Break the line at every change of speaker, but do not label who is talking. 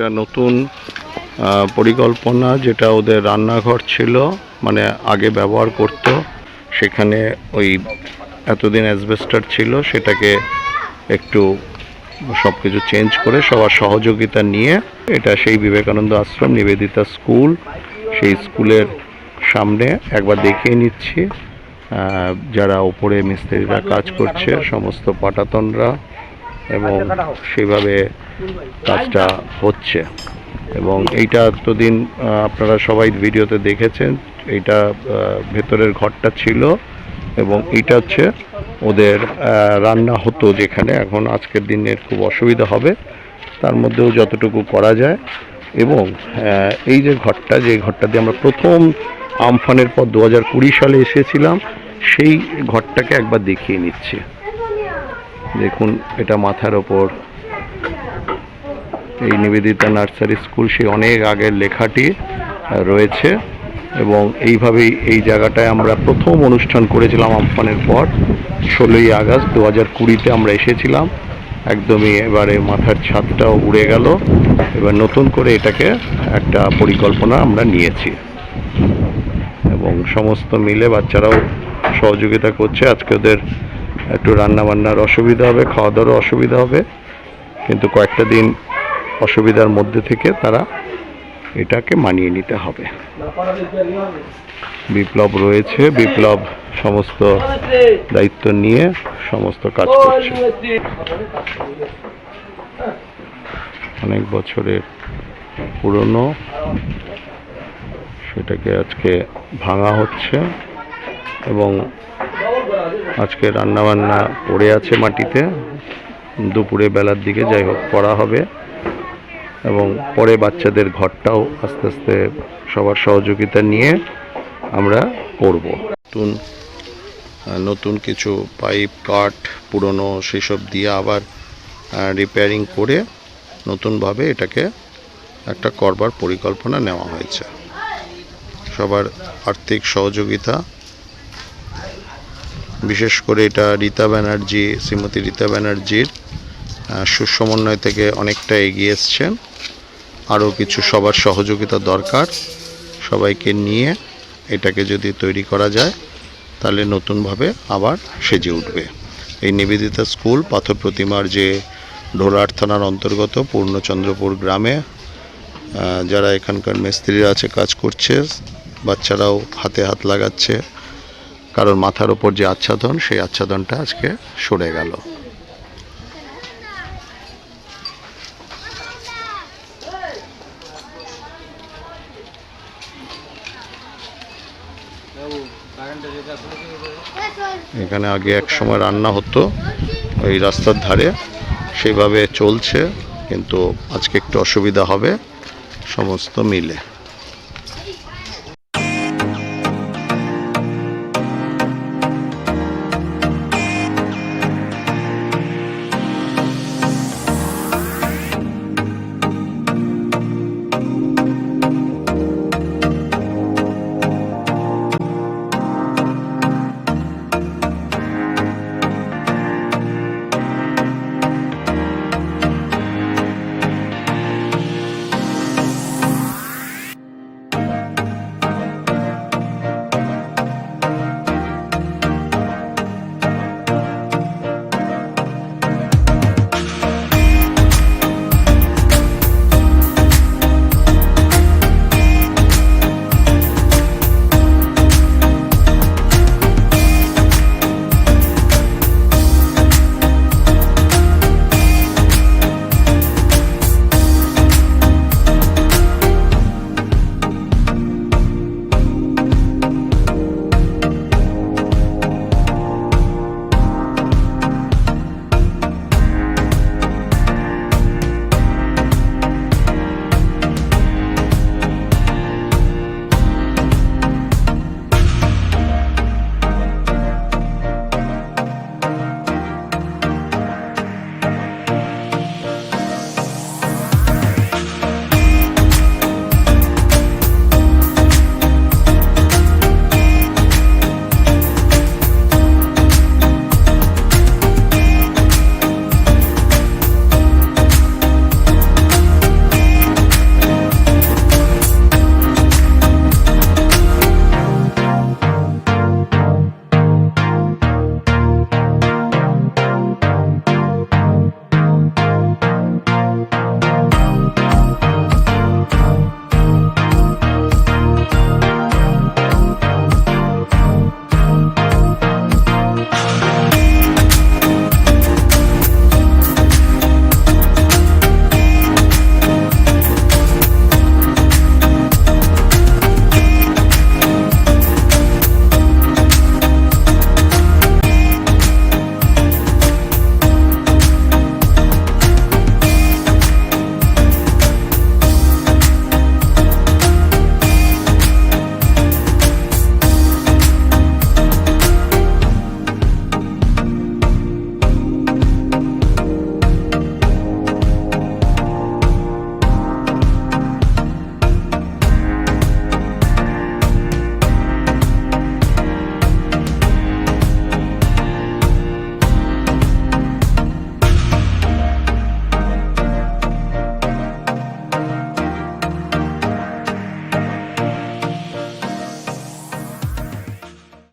এটা নতুন পরিকল্পনা যেটা ওদের রান্নাঘর ছিল মানে আগে ব্যবহার করত। সেখানে ওই এতদিন অ্যাসবেস্টার ছিল, সেটাকে একটু সব কিছু চেঞ্জ করে সবার সহযোগিতা নিয়ে এটা সেই বিবেকানন্দ আশ্রম, নিবেদিতা স্কুল, সেই স্কুলের সামনে একবার দেখিয়ে নিচ্ছি। যারা ওপরে মিস্ত্রিরা কাজ করছে, সমস্ত পাটাতনরা এবং সেভাবে কাজটা হচ্ছে। এবং এইটা এতদিন আপনারা সবাই ভিডিওতে দেখেছেন এইটা ভেতরের ঘরটা ছিল এবং এটা হচ্ছে ওদের রান্না হতো যেখানে। এখন আজকের দিনের খুব অসুবিধা হবে তার মধ্যেও যতটুকু করা যায়। এবং এই যে ঘরটা যে ঘরটা দিয়ে আমরা প্রথম আমফানের পর দু হাজার কুড়ি সালে এসেছিলাম সেই ঘরটাকে একবার দেখিয়ে নিচ্ছি। দেখুন, এটা মাথার ওপর। এই নিবেদিতা নার্সারি স্কুল সেই অনেক আগের লেখাটি রয়েছে এবং এইভাবেই এই জায়গাটায় আমরা প্রথম অনুষ্ঠান করেছিলাম আমফানের পর, ষোলোই আগস্ট দু হাজার কুড়িতে আমরা এসেছিলাম। একদমই এবারে মাথার ছাদটাও উড়ে গেল। এবার নতুন করে এটাকে একটা পরিকল্পনা আমরা নিয়েছি। এবং সমস্ত মিলে বাচ্চারাও সহযোগিতা করছে। আজকে ওদের একটু রান্না বান্নার অসুবিধা হবে খাওয়া দাওয়ারও অসুবিধা হবে। কিন্তু কয়েকটা দিন অসুবিধার মধ্যে থেকে তারা এটাকে মানিয়ে নিতে হবে। বিপ্লব রয়েছে, বিপ্লব সমস্ত দায়িত্ব নিয়ে সমস্ত কাজ করছে। অনেক বছরের পুরনো, সেটাকে আজকে ভাঙা হচ্ছে এবং আজকে রান্নাবান্না পড়ে আছে মাটিতে। দুপুরে বেলার দিকে যাই হোক, করা হবে। এবং পরে বাচ্চাদের ঘরটাও আস্তে আস্তে সবার সহযোগিতা নিয়ে আমরা করব নতুন নতুন কিছু পাইপ, কাঠ, পুরনো সেসব দিয়ে আবার রিপেয়ারিং করে নতুনভাবে এটাকে একটা করবার পরিকল্পনা নেওয়া হয়েছে। সবার আর্থিক সহযোগিতা বিশেষ করে এটা রীতা ব্যানার্জি, শ্রীমতী রীতা ব্যানার্জির সুসমন্বয় থেকে অনেকটা এগিয়ে এসছেন। আরও কিছু সবার সহযোগিতা দরকার। সবাইকে নিয়ে এটাকে যদি তৈরি করা যায়, তাহলে নতুনভাবে আবার সেজে উঠবে। এই নিবেদিতা স্কুল পাথর প্রতিমার যে ঢোলার থানার অন্তর্গত পূর্ণচন্দ্রপুর গ্রামে যারা এখানকার মিস্ত্রিরা আছে, কাজ করছে, বাচ্চারাও হাতে হাত লাগাচ্ছে। কারণ মাথার ওপর যে আচ্ছাদন, সেই আচ্ছাদনটা আজকে সরে গেল। এখানে আগে এক সময় রান্না হতো ওই রাস্তার ধারে। সেভাবে চলছে, কিন্তু আজকে একটু অসুবিধা হবে, সমস্ত মিলে।